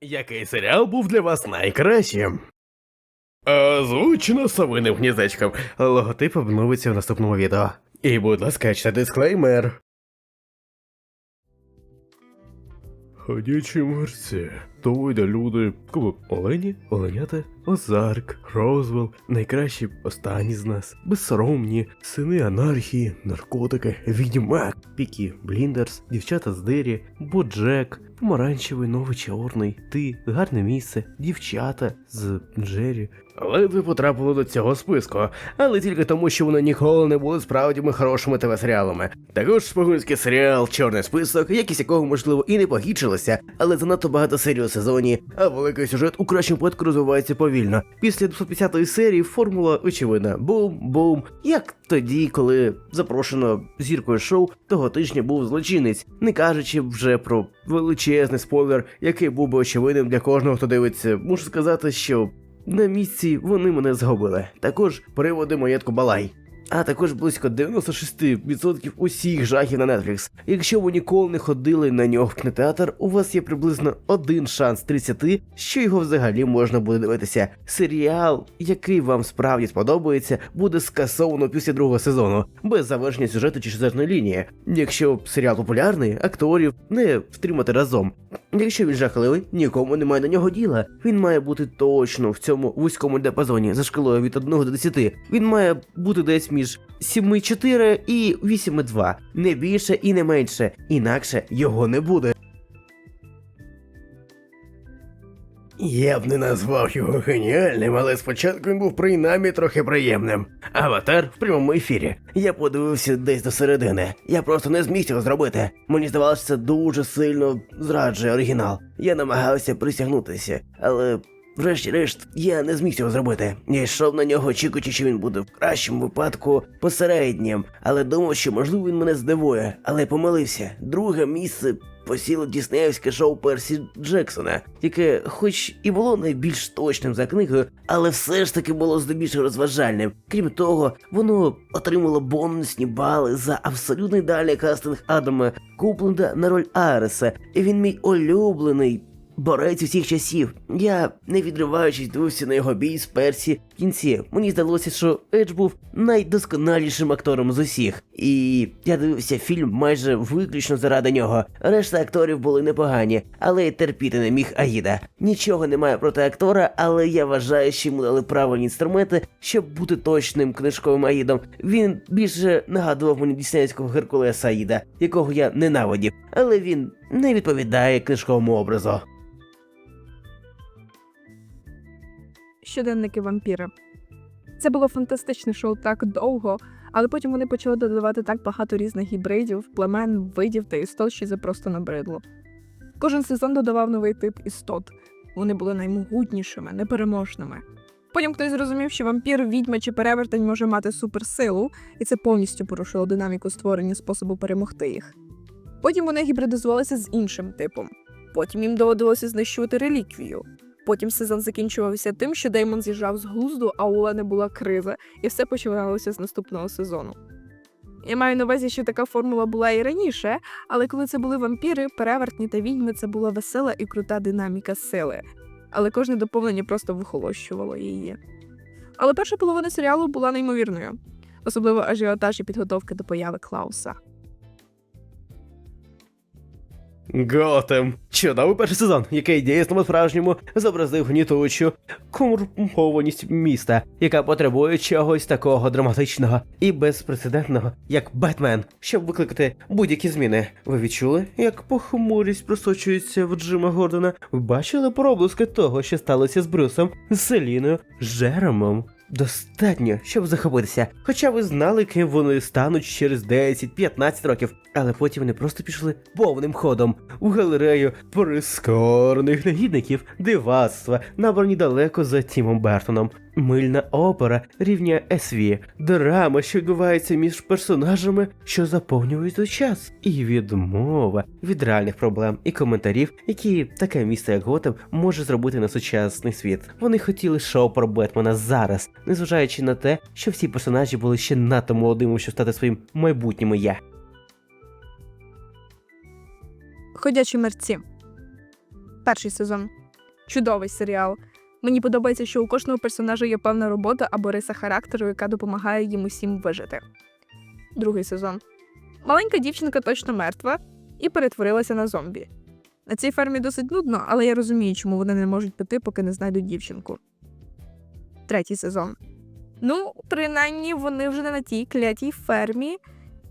Який серіал був для вас найкращим? Озвучено совиним гніздечком. Логотип обновиться в наступному відео. І, будь ласка, читайте дисклеймер. Ходячі мерці, вийде люди, кого Олені, Оленята, Озарк, Розвел, найкращі останні з нас, безсоромні, сини анархії, наркотики, відьмак, Пікі, Бліндерс, дівчата з Дері, Боджек, помаранчевий, новий чорний, ти, гарне місце, дівчата з Джері. Ледве потрапили до цього списку, але тільки тому, що вони ніколи не були справдіми хорошими ТВ-серіалами. Також шпигунський серіал Чорний список, якість якого можливо і не погіршилася, але занадто багато серій у сезоні, а великий сюжет у кращому випадку розвивається повільно. Після 250-ї серії формула очевидна бум-бум, як тоді, коли запрошено зіркою шоу того тижня був злочинець, не кажучи вже про величезний спойлер, який був би очевидним для кожного, хто дивиться. Мушу сказати, що на місці вони мене згубили. Також приводи маєтку Балай. А також близько 96% усіх жахів на Netflix. Якщо ви ніколи не ходили на нього в кінотеатр, у вас є приблизно один шанс з 30, що його взагалі можна буде дивитися. Серіал, який вам справді сподобається, буде скасовано після другого сезону, без завершення сюжету чи сюжетної лінії. Якщо серіал популярний, акторів не втримати разом. Якщо він жахливий, нікому немає до нього діла. Він має бути точно в цьому вузькому діапазоні за шкалою від 1 до 10. Він має бути десь між 7,4 і 8,2. Не більше і не менше. Інакше його не буде. Я б не назвав його геніальним, але спочатку він був принаймні трохи приємним. Аватар в прямому ефірі. Я подивився десь до середини. Я просто не зміг цього зробити. Мені здавалося, це дуже сильно зраджує оригінал. Я намагався присягнутися, але. Врешті-решт, я не зміг цього зробити. Я йшов на нього, очікуючи, що він буде в кращому випадку посереднім, але думав, що можливо він мене здивує, але помилився. Друге місце посіло діснеївське шоу Персі Джексона, яке, хоч і було найбільш точним за книгою, але все ж таки було здебільшого розважальним. Крім того, воно отримало бонусні бали за абсолютно ідеальний кастинг Адама Купленда на роль Ареса, і він мій улюблений. Борець усіх часів. Я, не відриваючись, дивився на його бій з Персі кінці. Мені здалося, що Едж був найдосконалішим актором з усіх. І я дивився фільм майже виключно заради нього. Решта акторів були непогані, але й терпіти не міг Аїда. Нічого немає проти актора, але я вважаю, що йому дали правильні інструменти, щоб бути точним книжковим Аїдом. Він більше нагадував мені діснейського Геркулеса Аїда, якого я ненавидів, але він не відповідає книжковому образу. Щоденники вампіри. Це було фантастичне шоу так довго, але потім вони почали додавати так багато різних гібридів, племен, видів та істот, що це просто набридло. Кожен сезон додавав новий тип істот. Вони були наймогутнішими, непереможними. Потім хтось зрозумів, що вампір, відьма чи перевертень може мати суперсилу, і це повністю порушило динаміку створення способу перемогти їх. Потім вони гібридизувалися з іншим типом. Потім їм доводилося знищувати реліквію. Потім сезон закінчувався тим, що Деймон з'їжджав з глузду, а у Олени була криза, і все починалося з наступного сезону. Я маю на увазі, що така формула була і раніше, але коли це були вампіри, перевертні та відьми, це була весела і крута динаміка сили. Але кожне доповнення просто вихолощувало її. Але перша половина серіалу була неймовірною, особливо ажіотаж і підготовки до появи Клауса. Готем. Чудовий перший сезон, який дійсно по-справжньому зобразив гнітучу корумпованість міста, яка потребує чогось такого драматичного і безпрецедентного, як Бетмен, щоб викликати будь-які зміни. Ви відчули, як похмурість просочується в Джима Гордона? Ви бачили проблиски того, що сталося з Брюсом, Селіною, з Джеромом? Достатньо, щоб захопитися. Хоча ви знали, ким вони стануть через 10-15 років, але потім вони просто пішли повним ходом у галерею прискорених негідників, дивацтва, набрані далеко за Тімом Бертоном. Мильна опера рівня СВ, драма, що відбувається між персонажами, що заповнюють час, і відмова від реальних проблем і коментарів, які таке місто, як Готем, може зробити на сучасний світ. Вони хотіли шоу про Бетмена зараз, незважаючи на те, що всі персонажі були ще надто молодими, щоб стати своїм майбутнім я. Ходячі мерці. Перший сезон. Чудовий серіал. Мені подобається, що у кожного персонажа є певна робота або риса характеру, яка допомагає їм усім вижити. Другий сезон. Маленька дівчинка точно мертва і перетворилася на зомбі. На цій фермі досить нудно, але я розумію, чому вони не можуть піти, поки не знайдуть дівчинку. Третій сезон. Ну, принаймні, вони вже не на тій клятій фермі,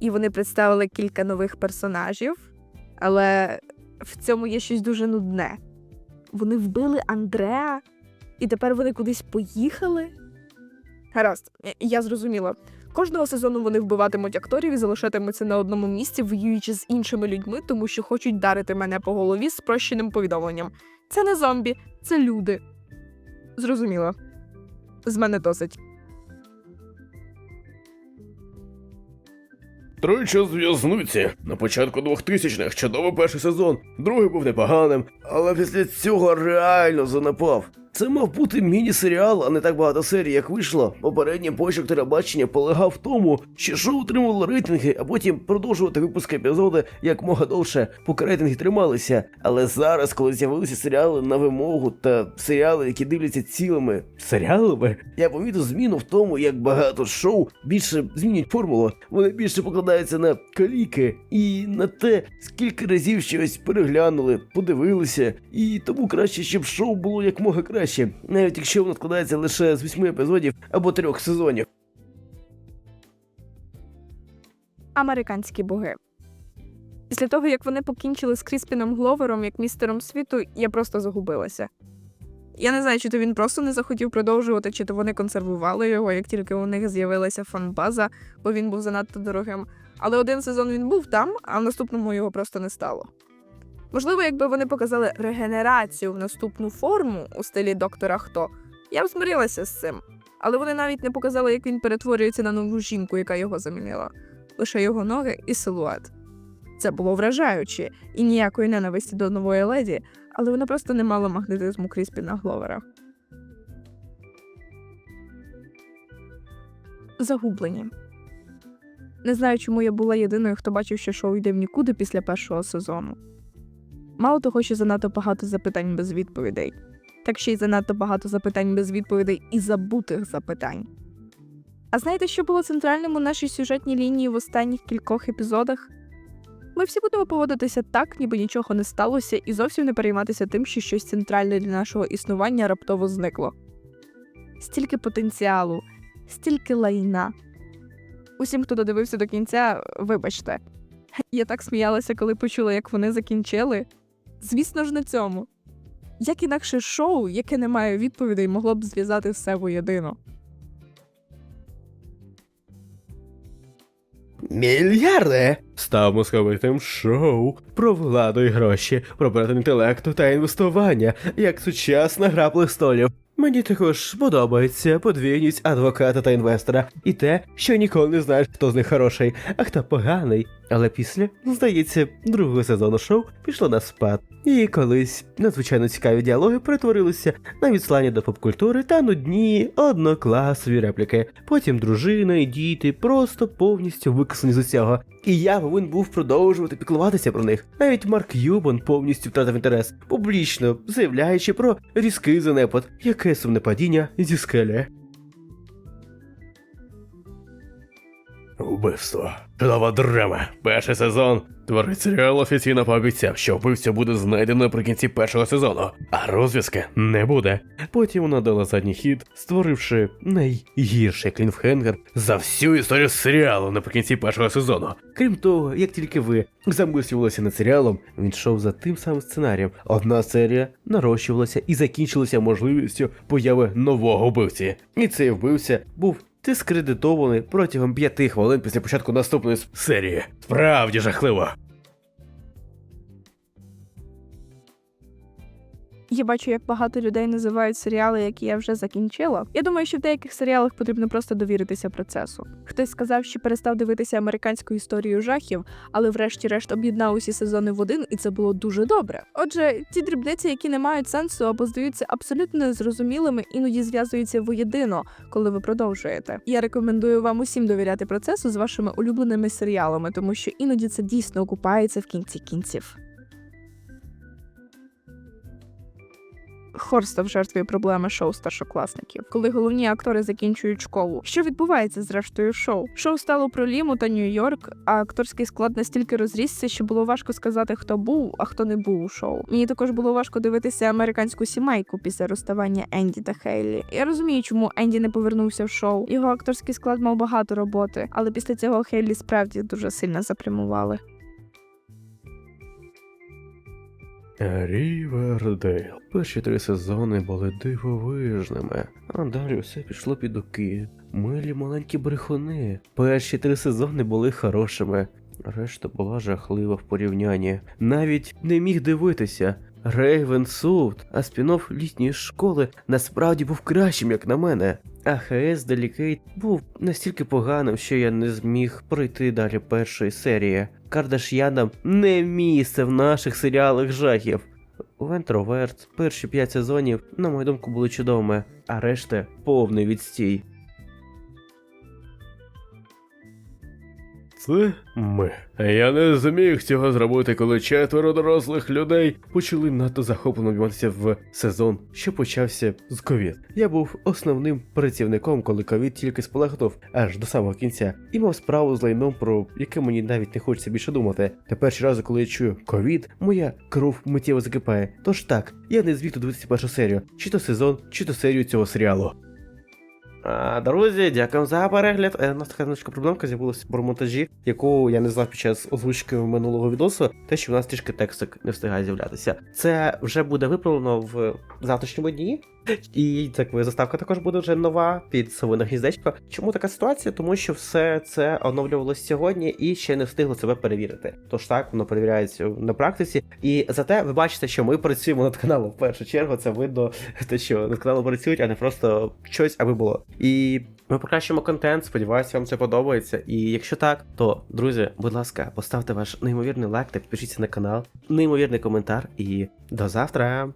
і вони представили кілька нових персонажів, але в цьому є щось дуже нудне. Вони вбили Андреа, і тепер вони кудись поїхали. Гаразд, я- зрозуміла. Кожного сезону вони вбиватимуть акторів і залишатимуться на одному місці, воюючи з іншими людьми, тому що хочуть дарити мене по голові спрощеним повідомленням. Це не зомбі, це люди. Зрозуміло. З мене досить. Тричі зв'язниці. На початку 2000-х чудовий перший сезон, другий був непоганим, але після цього реально занепав. Це мав бути міні-серіал, а не так багато серій, як вийшло. Попередній почерк телебачення полягав в тому, що шоу отримувало рейтинги, а потім продовжувати випуск епізоди як мога довше, поки рейтинги трималися. Але зараз, коли з'явилися серіали на вимогу та серіали, які дивляться цілими серіалами, я помітив зміну в тому, як багато шоу більше змінюють формулу. Вони більше покладаються на каліки і на те, скільки разів щось переглянули, подивилися, і тому краще, щоб шоу було як мога краще, навіть якщо воно складається лише з восьми епізодів або трьох сезонів. Американські боги. Після того, як вони покінчили з Кріспіном Гловером як містером світу, я просто загубилася. Я не знаю, чи то він просто не захотів продовжувати, чи то вони консервували його, як тільки у них з'явилася фанбаза, бо він був занадто дорогим. Але один сезон він був там, а в наступному його просто не стало. Можливо, якби вони показали регенерацію в наступну форму у стилі доктора Хто, я б змирилася з цим. Але вони навіть не показали, як він перетворюється на нову жінку, яка його замінила лише його ноги і силует. Це було вражаюче і ніякої ненависті до нової леді, але вона просто не мала магнетизму Кріспіна Гловера. Загублені. Не знаю, чому я була єдиною, хто бачив, що шоу йде в нікуди після першого сезону. Мало того, що занадто багато запитань без відповідей, так ще й занадто багато запитань без відповідей і забутих запитань. А знаєте, що було центральним у нашій сюжетній лінії в останніх кількох епізодах? Ми всі будемо поводитися так, ніби нічого не сталося, і зовсім не перейматися тим, що щось центральне для нашого існування раптово зникло. Стільки потенціалу, стільки лайна. Усім, хто додивився до кінця, вибачте. Я так сміялася, коли почула, як вони закінчили. Звісно ж, на цьому. Як інакше шоу, яке не має відповідей, могло б зв'язати все воєдино. Мільярди! Став московитим шоу про владу і гроші, про перетин інтелекту та інвестування, як сучасна гра престолів. Мені також подобається подвійність адвоката та інвестора, і те, що ніколи не знаєш, хто з них хороший, а хто поганий. Але після, здається, другого сезону шоу пішло на спад. І колись надзвичайно цікаві діалоги перетворилися на відслання до попкультури та нудні однокласові репліки. Потім дружина і діти просто повністю викреслені з усього. І я повинен був продовжувати піклуватися про них. Навіть Марк Юбан повністю втратив інтерес, публічно заявляючи про різкий занепад, яке сумне падіння зі скелі. Вбивство. Чудова драма. Перший сезон. Творець серіалу офіційно пообіцяв, що вбивця буде знайдено наприкінці першого сезону, а розв'язки не буде. Потім вона дала задній хід, створивши найгірший клінфхенгер за всю історію серіалу наприкінці першого сезону. Крім того, як тільки ви замислювалися над серіалом, він йшов за тим самим сценарієм. Одна серія нарощувалася і закінчилася можливістю появи нового вбивці. І цей вбивця був дискредитований протягом п'яти хвилин після початку наступної серії. Справді жахливо. Я бачу, як багато людей називають серіали, які я вже закінчила. Я думаю, що в деяких серіалах потрібно просто довіритися процесу. Хтось сказав, що перестав дивитися американську історію жахів, але врешті-решт об'єднав усі сезони в один, і це було дуже добре. Отже, ті дрібниці, які не мають сенсу або здаються абсолютно незрозумілими, іноді зв'язуються воєдино, коли ви продовжуєте. Я рекомендую вам усім довіряти процесу з вашими улюбленими серіалами, тому що іноді це дійсно окупається в кінці кінців. Хор став жертвою проблеми шоу старшокласників, коли головні актори закінчують школу. Що відбувається з рештою шоу? Шоу стало про Ліму та Нью-Йорк, а акторський склад настільки розрісся, що було важко сказати, хто був, а хто не був у шоу. Мені також було важко дивитися американську сімейку після розставання Енді та Хейлі. Я розумію, чому Енді не повернувся в шоу. Його акторський склад мав багато роботи, але після цього Хейлі справді дуже сильно запрямували. Рівердейл. Перші три сезони були дивовижними, а далі все пішло під оки. Милі маленькі брехуни. Перші три сезони були хорошими, решта була жахлива в порівнянні. Навіть не міг дивитися. Рейвен Суд, а спін-офф літньої школи насправді був кращим, як на мене. А ХС Делікейт був настільки поганим, що я не зміг пройти далі першої серії. Кардаш'янам не місце в наших серіалах жахів. Вентроверт, перші п'ять сезонів, на мою думку, були чудовими, а решта повний відстій. Це ми. Я не зміг цього зробити, коли четверо дорослих людей почали надто захоплено вмиватися в сезон, що почався з ковід. Я був основним працівником, коли ковід тільки спалахнув аж до самого кінця, і мав справу з лайном, про яке мені навіть не хочеться більше думати. Та перші рази, коли я чую ковід, моя кров миттєво закипає. Тож так, я не звіг дивитися першу серію, чи то сезон, чи то серію цього серіалу. А, Друзі, дякую за перегляд. Е, У нас така значка проблемка з'явилася про монтажі, яку я не знав під час озвучки минулого відосу, те, що в нас трішки текстик не встигає з'являтися. Це вже буде виправлено в завтрашньому дні. І так заставка також буде вже нова під совине гніздечко. Чому така ситуація? Тому що все це оновлювалося сьогодні і ще не встигло себе перевірити. Тож так, воно перевіряється на практиці. І зате ви бачите, що ми працюємо над каналом. В першу чергу це видно, те, що над каналом працюють, а не просто щось, аби було. І ми покращимо контент. Сподіваюся, вам це подобається. І якщо так, то друзі, будь ласка, поставте ваш неймовірний лайк та підпишіться на канал, неймовірний коментар. І до завтра.